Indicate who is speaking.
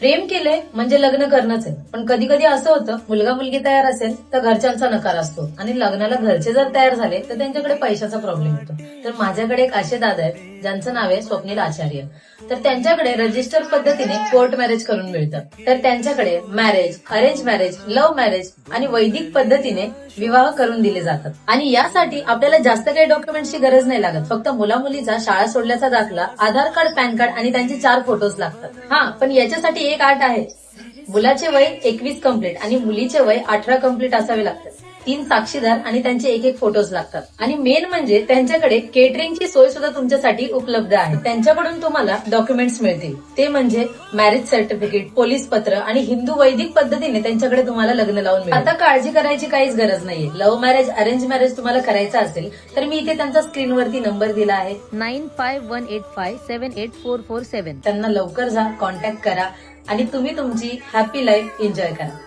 Speaker 1: प्रेम केलंय म्हणजे लग्न करणंच आहे. पण कधी कधी असं होतं मुलगा मुलगी तयार असेल तर घरच्यांचा नकार असतो. आणि लग्नाला घरचे जर तयार झाले तर त्यांच्याकडे पैशाचा प्रॉब्लेम येतो. तर माझ्याकडे एक असे दादा आहेत ज्यांचं नाव आहे स्वप्नील आचार्य. तर त्यांच्याकडे रजिस्टर पद्धतीने कोर्ट मॅरेज करून मिळतं. तर त्यांच्याकडे marriage arrange marriage love marriage आणि वैदिक पद्धतीने विवाह करून दिले जातात. आणि यासाठी आपल्याला जास्त काही डॉक्युमेंटची गरज नाही लागत. फक्त मुला मुलीचा शाळा सोडल्याचा दाखला आधार कार्ड पॅन कार्ड आणि त्यांचे चार फोटोज लागतात. हा पण याच्यासाठी एक आठ आहे. मुलाचे वय एकवीस कंप्लीट आणि मुलीचे वय अठरा कंप्लीट असावे लागतात. तीन साक्षीदार आणि त्यांचे एक एक फोटोज लागतात. आणि मेन म्हणजे त्यांच्याकडे केटरिंगची सोय सुद्धा तुमच्यासाठी उपलब्ध आहे. त्यांच्याकडून तुम्हाला डॉक्युमेंट्स मिळतील. ते म्हणजे मॅरेज सर्टिफिकेट पोलीस पत्र आणि हिंदू वैदिक पद्धतीने त्यांच्याकडे तुम्हाला लग्न लावून आता काळजी करायची काहीच गरज नाहीये. लव्ह मॅरेज अरेंज मॅरेज तुम्हाला करायचं असेल तर मी इथे त्यांचा स्क्रीनवरती नंबर दिला आहे.
Speaker 2: Nine five one eight five seven eight four four seven.
Speaker 1: त्यांना लवकर जा कॉन्टॅक्ट करा आणि तुम्ही तुमची हॅपी लाईफ एन्जॉय करा.